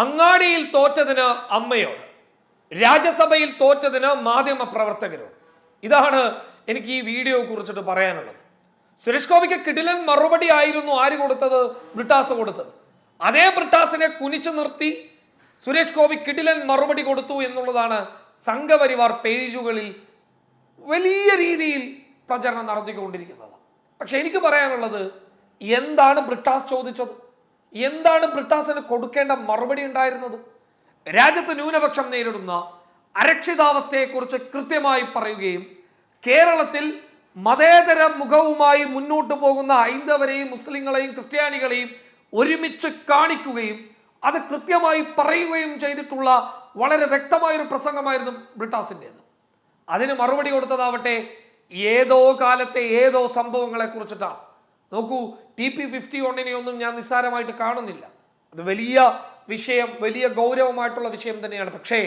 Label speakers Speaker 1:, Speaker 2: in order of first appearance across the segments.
Speaker 1: അങ്ങാടിയിൽ തോറ്റതിന് അമ്മയോട് രാജ്യസഭയിൽ തോറ്റതിന് മാധ്യമ പ്രവർത്തകരോട്. ഇതാണ് എനിക്ക് ഈ വീഡിയോ കുറിച്ചിട്ട് പറയാനുള്ളത്. സുരേഷ് ഗോപിക്ക് കിടിലൻ മറുപടി ആയിരുന്നു ആര് കൊടുത്തത്? ബ്രിട്ടാസ് കൊടുത്തത്. അതേ ബ്രിട്ടാസിനെ കുനിച്ചു നിർത്തി സുരേഷ് ഗോപി കിടിലൻ മറുപടി കൊടുത്തു എന്നുള്ളതാണ് സംഘപരിവാർ പേജുകളിൽ വലിയ രീതിയിൽ പ്രചരണം നടത്തിക്കൊണ്ടിരിക്കുന്നത്. പക്ഷെ എനിക്ക് പറയാനുള്ളത് എന്താണ് ബ്രിട്ടാസ് ചോദിച്ചത്? എന്താണ് ബ്രിട്ടാസിന് കൊടുക്കേണ്ട മറുപടി ഉണ്ടായിരുന്നത്? രാജ്യത്ത് ന്യൂനപക്ഷം നേരിടുന്ന അരക്ഷിതാവസ്ഥയെക്കുറിച്ച് കൃത്യമായി പറയുകയും കേരളത്തിൽ മതേതര മുഖവുമായി മുന്നോട്ടു പോകുന്ന ഹൈന്ദവരെയും മുസ്ലിങ്ങളെയും ക്രിസ്ത്യാനികളെയും ഒരുമിച്ച് കാണിക്കുകയും അത് കൃത്യമായി പറയുകയും ചെയ്തിട്ടുള്ള വളരെ വ്യക്തമായൊരു പ്രസംഗമായിരുന്നു ബ്രിട്ടാസിന്റെത്. അതിന് മറുപടി കൊടുത്തതാവട്ടെ ഏതോ കാലത്തെ ഏതോ സംഭവങ്ങളെ കുറിച്ചിട്ടാണ് നോക്കൂ ടി പി ഫിഫ്റ്റി വണ്ണിനെ ഒന്നും ഞാൻ നിസ്സാരമായിട്ട് കാണുന്നില്ല. അത് വലിയ വിഷയം വലിയ ഗൗരവമായിട്ടുള്ള വിഷയം തന്നെയാണ്. പക്ഷേ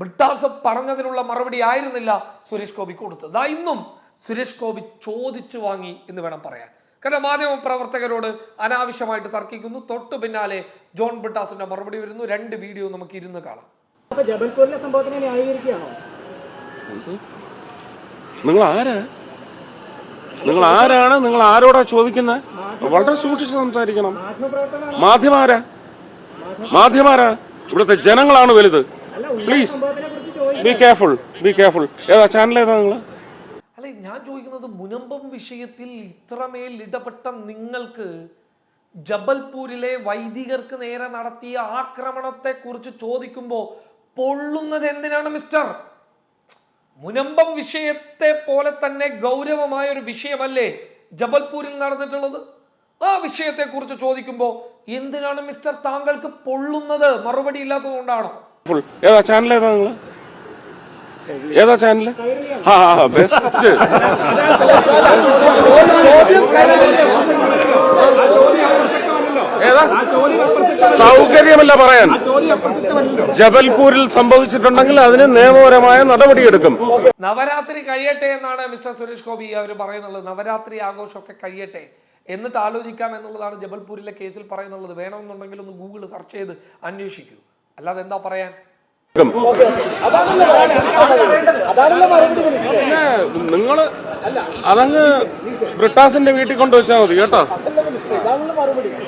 Speaker 1: ബ്രിട്ടാസ് പറഞ്ഞതിനുള്ള മറുപടി ആയിരുന്നില്ല സുരേഷ് ഗോപി കൊടുത്തത്. ദാ ഇന്നും സുരേഷ് ഗോപി ചോദിച്ചു വാങ്ങി എന്ന് വേണം പറയാൻ. കാരണം മാധ്യമ പ്രവർത്തകരോട് അനാവശ്യമായിട്ട് തർക്കിക്കുന്നു. തൊട്ടു പിന്നാലെ ജോൺ ബ്രിട്ടാസിന്റെ മറുപടി വരുന്നു. രണ്ട് വീഡിയോ നമുക്ക് ഇരുന്ന് കാണാം.
Speaker 2: അപ്പൊ ജബൽപൂരിലെ സംഭവത്തിനെ ന്യായീകരിക്കുകയാണോ
Speaker 3: നിങ്ങൾ ആരാ? നിങ്ങൾ ആരാണ് നിങ്ങൾ ആരോടാ ചോദിക്കുന്നത് വളരെ സൂക്ഷിച്ച് സംസാരിക്കണം. മാധ്യമാരാ മാധ്യമാരാ? ഇവിടുത്തെ ജനങ്ങളാണ് വലുത്. Please be careful be careful ഏതാ ചാനൽ ഏതാ നിങ്ങൾ
Speaker 1: അല്ലെ ഞാൻ ചോദിക്കുന്നത് മുനമ്പം വിഷയത്തിൽ ഇത്രമേൽ ഇടപെട്ട നിങ്ങൾക്ക് ജബൽപൂരിലെ വൈദികർക്ക് നേരെ നടത്തിയ ആക്രമണത്തെ കുറിച്ച് ചോദിക്കുമ്പോൾ പൊള്ളുന്നത് എന്തിനാണ് മിസ്റ്റർ മുനമ്പം വിഷയത്തെ പോലെ തന്നെ ഗൗരവമായ ഒരു വിഷയമല്ലേ ജബൽപൂരിൽ നടന്നിട്ടുള്ളത്? ആ വിഷയത്തെ കുറിച്ച് ചോദിക്കുമ്പോൾ എന്തിനാണ് മിസ്റ്റർ താങ്കൾക്ക് പൊള്ളുന്നത്? മറുപടി ഇല്ലാത്തതുകൊണ്ടാണോ?
Speaker 3: ഏതാ ചാനൽ ഏതാ നിങ്ങൾ ഏതാ ചാനൽ ആ ബെസ്റ്റ് ഏതാ? സൗകര്യമല്ല പറയാൻ. ജബൽപൂരിൽ സംഭവിച്ചിട്ടുണ്ടെങ്കിൽ അതിന് നിയമപരമായ നടപടിയെടുക്കും.
Speaker 1: നവരാത്രി കഴിയട്ടെ എന്നാണ് മിസ്റ്റർ സുരേഷ് ഗോപി അവർ പറയുന്നുള്ളത്. നവരാത്രി ആഘോഷമൊക്കെ കഴിയട്ടെ. എന്നിട്ട് ആലോചിക്കാം എന്നുള്ളതാണ് ജബൽപൂരിലെ കേസിൽ പറയുന്നുള്ളത്. വേണമെന്നുണ്ടെങ്കിൽ ഒന്ന് ഗൂഗിൾ സെർച്ച് ചെയ്ത് അന്വേഷിക്കൂ. അല്ലാതെ എന്താ പറയാൻ?
Speaker 3: നിങ്ങൾ നിങ്ങൾ അതങ്ങ് ബ്രിട്ടാസിന്റെ വീട്ടിൽ കൊണ്ടുവച്ചാൽ മതി കേട്ടോ
Speaker 2: ഒരു- ഒരു- ഒരു- ഒരു സീറ്റുള്ളത് കൂട്ടിക്കും ഇന്നലെ വിട്ടാസ് പറഞ്ഞില്ല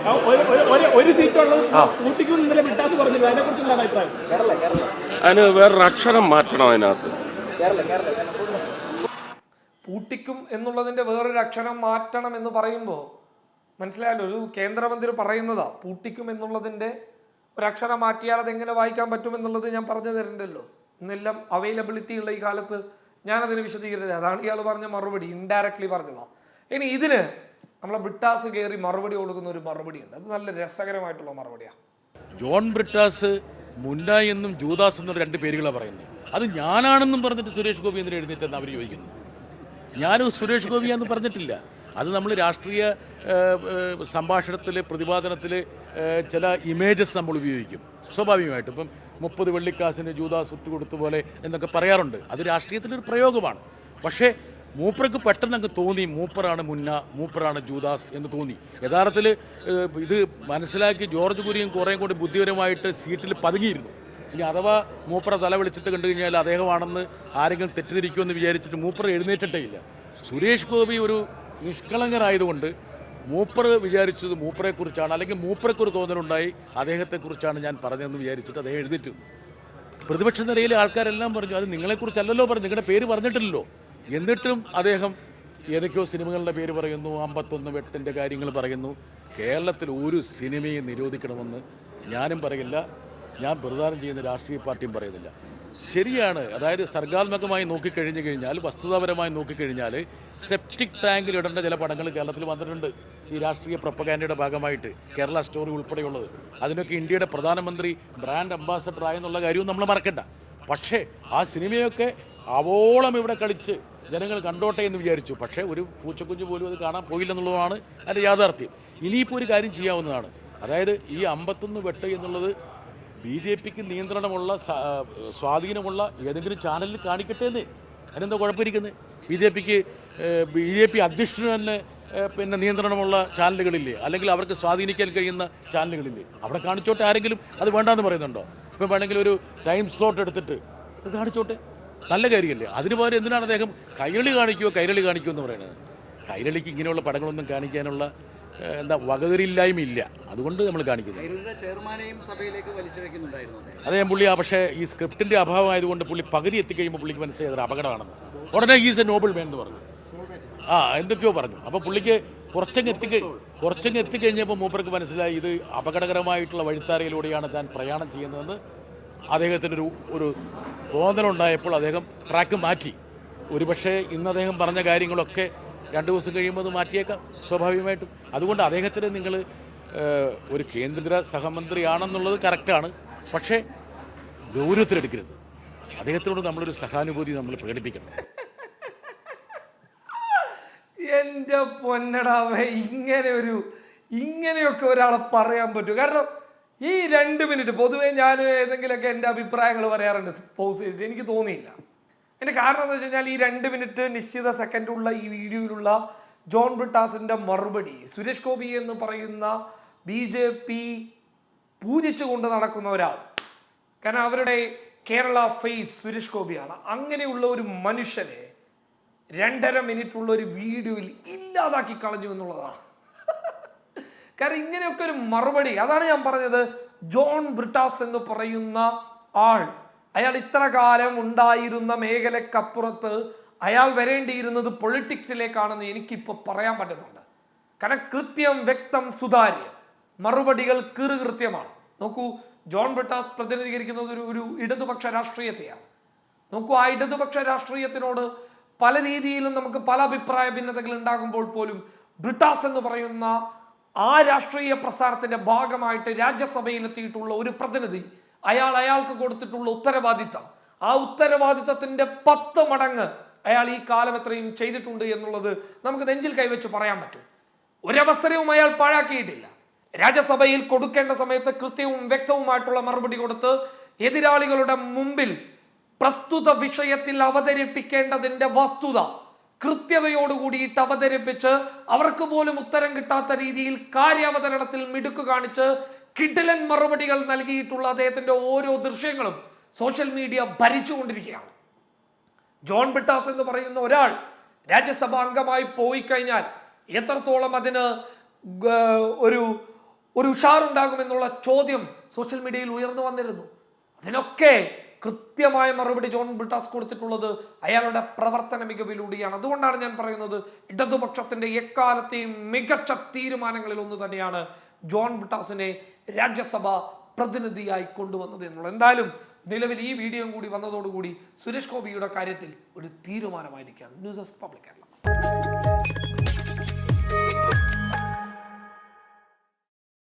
Speaker 2: അതിനെ
Speaker 3: വേറൊരു അക്ഷരം മാറ്റണം അതിനകത്ത്.
Speaker 1: പൂട്ടിക്കും എന്നുള്ളതിന്റെ വേറൊരു അക്ഷരം മാറ്റണം എന്ന് പറയുമ്പോ മനസ്സിലായാലോ ഒരു കേന്ദ്രമന്ത്രി പറയുന്നതാ പൂട്ടിക്കും എന്നുള്ളതിന്റെ ഒരു അക്ഷരം മാറ്റിയാൽ അതെങ്ങനെ വായിക്കാൻ പറ്റും എന്നുള്ളത് ഞാൻ പറഞ്ഞു തരണ്ടല്ലോ. ഇന്നെല്ലാം അവൈലബിലിറ്റി ഉള്ള ഈ കാലത്ത് ഞാനതിന് വിശദീകരിച്ചത്. അതാണ് ഇയാൾ പറഞ്ഞ മറുപടി ഇൻഡയറക്ട്ലി പറഞ്ഞതാ. ഇനി ഇതിന് നമ്മളെ ബ്രിട്ടാസ് കയറി മറുപടി കൊടുക്കുന്ന ഒരു മറുപടി ഉണ്ട് അത് നല്ല രസകരമായിട്ടുള്ള മറുപടിയാണ്
Speaker 4: ജോൺ ബ്രിട്ടാസ് മുന്ന എന്നും ജൂദാസ് എന്നും രണ്ട് പേരുകളാണ് പറയുന്നത് അത് ഞാനാണെന്നും പറഞ്ഞിട്ട് സുരേഷ് ഗോപി എന്ന് എഴുന്നേറ്റ് എന്ന് അവർ ചോദിക്കുന്നു. ഞാനും സുരേഷ് ഗോപിയാന്ന് പറഞ്ഞിട്ടില്ല. അത് നമ്മൾ രാഷ്ട്രീയ സംഭാഷണത്തിൽ പ്രതിപാദനത്തിൽ ചില ഇമേജസ് നമ്മൾ ഉപയോഗിക്കും. സ്വാഭാവികമായിട്ട്. ഇപ്പം മുപ്പത് വെള്ളിക്കാശിന് ജൂദാസ് ഇട്ട് കൊടുത്ത പോലെ എന്നൊക്കെ പറയാറുണ്ട്. അത് രാഷ്ട്രീയത്തിന്റെ രാഷ്ട്രീയത്തിലൊരു പ്രയോഗമാണ്. പക്ഷേ മൂപ്പർക്ക് പെട്ടെന്ന് അങ്ങ് തോന്നി മൂപ്പറാണ് മുന്ന മൂപ്പറാണ് ജൂദാസ് എന്ന് തോന്നി. യഥാർത്ഥത്തിൽ ഇത് മനസ്സിലാക്കി ജോർജ് കുര്യൻ കുറേ കൂടി ബുദ്ധിപരമായിട്ട് സീറ്റിൽ പതുങ്ങിയിരുന്നു. ഇനി അഥവാ മൂപ്പറ തല വിളിച്ചിട്ട് കണ്ടു കഴിഞ്ഞാൽ അദ്ദേഹമാണെന്ന് ആരെങ്കിലും തെറ്റിദ്ധരിക്കുമെന്ന് വിചാരിച്ചിട്ട് മൂപ്പർ എഴുന്നേറ്റിട്ടേ ഇല്ല. സുരേഷ് ഗോപി ഒരു നിഷ്കളങ്കനായതുകൊണ്ട് മൂപ്പർ വിചാരിച്ചത് മൂപ്പറെക്കുറിച്ചാണ് അല്ലെങ്കിൽ മൂപ്പറെക്കൊരു തോന്നലുണ്ടായി അദ്ദേഹത്തെക്കുറിച്ചാണ് ഞാൻ പറഞ്ഞതെന്ന് വിചാരിച്ചിട്ട് അദ്ദേഹം എഴുന്നേറ്റു. പ്രതിപക്ഷ നിലയിലെ ആൾക്കാരെല്ലാം പറഞ്ഞു അത് നിങ്ങളെക്കുറിച്ചല്ലല്ലോ പറഞ്ഞു നിങ്ങളുടെ പേര് പറഞ്ഞിട്ടില്ലല്ലോ. എന്നിട്ടും അദ്ദേഹം ഏതൊക്കെയോ സിനിമകളുടെ പേര് പറയുന്നു അമ്പത്തൊന്ന് വെട്ടിന്റെ കാര്യങ്ങൾ പറയുന്നു. കേരളത്തിൽ ഒരു സിനിമയെ നിരോധിക്കണമെന്ന് ഞാനും പറയില്ല. ഞാൻ പ്രദാനം ചെയ്യുന്ന രാഷ്ട്രീയ പാർട്ടിയും പറയുന്നില്ല. ശരിയാണ് അതായത് സർഗാത്മകമായി നോക്കിക്കഴിഞ്ഞു കഴിഞ്ഞാൽ വസ്തുതാപരമായി നോക്കിക്കഴിഞ്ഞാൽ സെപ്റ്റിക് ടാങ്കിൽ ഇടേണ്ട ചില പടങ്ങൾ കേരളത്തിൽ വന്നിട്ടുണ്ട്. ഈ രാഷ്ട്രീയ പ്രപ്പകാൻഡയുടെ ഭാഗമായിട്ട് കേരള സ്റ്റോറി ഉൾപ്പെടെയുള്ളത്. അതിനൊക്കെ ഇന്ത്യയുടെ പ്രധാനമന്ത്രി ബ്രാൻഡ് അംബാസഡർ ആയെന്നുള്ള കാര്യവും നമ്മൾ മറക്കണ്ട. പക്ഷേ ആ സിനിമയൊക്കെ അവോളം ഇവിടെ കളിച്ച് ജനങ്ങൾ കണ്ടോട്ടെ എന്ന് വിചാരിച്ചു. പക്ഷേ ഒരു പൂച്ചക്കുഞ്ഞ് പോലും അത് കാണാൻ പോയില്ലെന്നുള്ളതാണ് അതിന്റെ യാഥാർത്ഥ്യം. ഇനിയിപ്പോൾ ഒരു കാര്യം ചെയ്യാവുന്നതാണ്. അതായത് ഈ അമ്പത്തൊന്ന് വെട്ട് എന്നുള്ളത് ബി ജെ പിക്ക് നിയന്ത്രണമുള്ള സ്വാധീനമുള്ള ഏതെങ്കിലും ചാനലിൽ കാണിക്കട്ടെ എന്ന്. അതിനെന്താ കുഴപ്പമിരിക്കുന്നത് ബി ജെ പിക്ക് ബി ജെ പി അധ്യക്ഷന് തന്നെ പിന്നെ നിയന്ത്രണമുള്ള ചാനലുകളില്ലേ? അല്ലെങ്കിൽ അവർക്ക് സ്വാധീനിക്കാൻ കഴിയുന്ന ചാനലുകളില്ലേ? അവിടെ കാണിച്ചോട്ടെ ആരെങ്കിലും? അത് വേണ്ടാന്ന് പറയുന്നുണ്ടോ? ഇപ്പം വേണമെങ്കിൽ ഒരു ടൈം സ്ലോട്ട് എടുത്തിട്ട് കാണിച്ചോട്ടെ. നല്ല കാര്യമല്ലേ? അതിന് പകരം എന്തിനാണ് അദ്ദേഹം കൈരളി കാണിക്കുമോ കൈരളി കാണിക്കുമോ എന്ന് പറയുന്നത്? കൈരളിക്ക് ഇങ്ങനെയുള്ള പടങ്ങളൊന്നും കാണിക്കാനുള്ള എന്താ വകതിരില്ലായ്മയില്ല. അതുകൊണ്ട് നമ്മൾ കാണിക്കുന്നത്. അതെ ഞാൻ പുള്ളി ആ പക്ഷേ ഈ സ്ക്രിപ്റ്റിന്റെ അഭാവമായതുകൊണ്ട് പുള്ളി പകുതി എത്തിക്കഴിയുമ്പോൾ പുള്ളിക്ക് മനസ്സിലായത് ഒരു അപകടമാണെന്ന്. ഉടനെ ഈസ് എ നോബിൾ മാൻ എന്ന് പറഞ്ഞു. ആ എന്തൊക്കെയോ പറഞ്ഞു. അപ്പോൾ പുള്ളിക്ക് കുറച്ചങ്ങ് എത്തി കുറച്ചങ്ങ് എത്തിക്കഴിഞ്ഞപ്പോൾ മൂപ്പർക്ക് മനസ്സിലായി ഇത് അപകടകരമായിട്ടുള്ള വഴിത്താരയിലൂടെയാണ് താൻ പ്രയാണം ചെയ്യുന്നതെന്ന് അദ്ദേഹത്തിനൊരു ഒരു തോന്നലുണ്ടായപ്പോൾ അദ്ദേഹം ട്രാക്ക് മാറ്റി. ഒരുപക്ഷെ ഇന്ന് അദ്ദേഹം പറഞ്ഞ കാര്യങ്ങളൊക്കെ രണ്ട് ദിവസം കഴിയുമ്പോൾ അത് മാറ്റിയേക്കാം സ്വാഭാവികമായിട്ടും. അതുകൊണ്ട് അദ്ദേഹത്തിന് നിങ്ങൾ ഒരു കേന്ദ്ര സഹമന്ത്രിയാണെന്നുള്ളത് കറക്റ്റാണ്. പക്ഷേ ഗൗരവത്തിലെടുക്കരുത്. അദ്ദേഹത്തിനോട് നമ്മളൊരു സഹാനുഭൂതി നമ്മൾ പ്രകടിപ്പിക്കണം.
Speaker 1: എന്റെ പൊന്നടാവേ ഇങ്ങനെ ഒരു ഇങ്ങനെയൊക്കെ ഒരാളെ പറയാൻ പറ്റൂ. കാരണം ഈ രണ്ട് മിനിറ്റ് പൊതുവേ ഞാൻ ഏതെങ്കിലുമൊക്കെ എന്റെ അഭിപ്രായങ്ങൾ പറയാറുണ്ട് പോസ് ചെയ്തിട്ട്. എനിക്ക് തോന്നിയില്ല. എന്റെ കാരണം എന്ന് വെച്ച് കഴിഞ്ഞാൽ ഈ രണ്ട് മിനിറ്റ് നിശ്ചിത സെക്കൻഡുള്ള ഈ വീഡിയോയിലുള്ള ജോൺ ബ്രിട്ടാസിന്റെ മറുപടി സുരേഷ് ഗോപി എന്ന് പറയുന്ന ബി ജെ പി പൂജിച്ചുകൊണ്ട് നടക്കുന്ന ഒരാൾ. കാരണം അവരുടെ കേരള ഫേസ് സുരേഷ് ഗോപിയാണ്. അങ്ങനെയുള്ള ഒരു മനുഷ്യനെ രണ്ടര മിനിറ്റുള്ള ഒരു വീഡിയോയിൽ ഇല്ലാതാക്കി കളഞ്ഞു എന്നുള്ളതാണ്. കാരണം ഇങ്ങനെയൊക്കെ ഒരു മറുപടി. അതാണ് ഞാൻ പറഞ്ഞത്. ജോൺ ബ്രിട്ടാസ് എന്ന് പറയുന്ന ആൾ അയാൾ ഇത്ര കാലം ഉണ്ടായിരുന്ന മേഖലക്കപ്പുറത്ത് അയാൾ വരേണ്ടിയിരുന്നത് പൊളിറ്റിക്സിലേക്കാണെന്ന് എനിക്കിപ്പോൾ പറയാൻ പറ്റുന്നുണ്ട് കാരണം കൃത്യം വ്യക്തം സുതാര്യം. മറുപടികൾ കീറുകൃത്യമാണ്. നോക്കൂ ജോൺ ബ്രിട്ടാസ് പ്രതിനിധീകരിക്കുന്നത് ഒരു ഒരു ഇടതുപക്ഷ രാഷ്ട്രീയത്തെയാണ്. നോക്കൂ ആ ഇടതുപക്ഷ രാഷ്ട്രീയത്തിനോട് പല രീതിയിലും നമുക്ക് പല അഭിപ്രായ ഭിന്നതകൾ ഉണ്ടാകുമ്പോൾ പോലും ബ്രിട്ടാസ് എന്ന് പറയുന്ന ആ രാഷ്ട്രീയ പ്രസ്ഥാനത്തിന്റെ ഭാഗമായിട്ട് രാജ്യസഭയിൽ എത്തിയിട്ടുള്ള ഒരു പ്രതിനിധി അയാൾ അയാൾക്ക് കൊടുത്തിട്ടുള്ള ഉത്തരവാദിത്തം. ആ ഉത്തരവാദിത്തത്തിന്റെ പത്ത് മടങ്ങ് അയാൾ ഈ കാലം എത്രയും ചെയ്തിട്ടുണ്ട് എന്നുള്ളത് നമുക്ക് നെഞ്ചിൽ കൈവച്ച് പറയാൻ പറ്റും. ഒരവസരവും അയാൾ പാഴാക്കിയിട്ടില്ല. രാജ്യസഭയിൽ കൊടുക്കേണ്ട സമയത്ത് കൃത്യവും വ്യക്തവുമായിട്ടുള്ള മറുപടി കൊടുത്ത് എതിരാളികളുടെ മുമ്പിൽ പ്രസ്തുത വിഷയത്തിൽ അവതരിപ്പിക്കേണ്ടതിന്റെ വസ്തുത കൃത്യതയോടുകൂടിയിട്ട് അവതരിപ്പിച്ച് അവർക്ക് പോലും ഉത്തരം കിട്ടാത്ത രീതിയിൽ കാര്യാവതരണത്തിൽ മിടുക്ക് കാണിച്ച് കിടിലൻ മറുപടികൾ നൽകിയിട്ടുള്ള അദ്ദേഹത്തിന്റെ ഓരോ ദൃശ്യങ്ങളും സോഷ്യൽ മീഡിയ ഭരിച്ചുകൊണ്ടിരിക്കുകയാണ്. ജോൺ ബിട്ടാസ് എന്ന് പറയുന്ന ഒരാൾ രാജ്യസഭ അംഗമായി പോയി കഴിഞ്ഞാൽ എത്രത്തോളം അതിന് ഒരു ഒരു ഉഷാറുണ്ടാകുമെന്നുള്ള ചോദ്യം സോഷ്യൽ മീഡിയയിൽ ഉയർന്നു വന്നിരുന്നു. അതിനൊക്കെ കൃത്യമായ മറുപടി ജോൺ ബ്രിട്ടാസ് കൊടുത്തിട്ടുള്ളത് അയാളുടെ പ്രവർത്തന മികവിലൂടെയാണ്. അതുകൊണ്ടാണ് ഞാൻ പറയുന്നത് ഇടതുപക്ഷത്തിന്റെ എക്കാലത്തെയും മികച്ച തീരുമാനങ്ങളിൽ ഒന്ന് തന്നെയാണ് ജോൺ ബ്രിട്ടാസിനെ രാജ്യസഭ പ്രതിനിധിയായി കൊണ്ടുവന്നത് എന്നുള്ളത്. എന്തായാലും നിലവിൽ ഈ വീഡിയോയും കൂടി വന്നതോടുകൂടി സുരേഷ് ഗോപിയുടെ കാര്യത്തിൽ ഒരു തീരുമാനമായിരിക്കുകയാണ്. News public Kerala.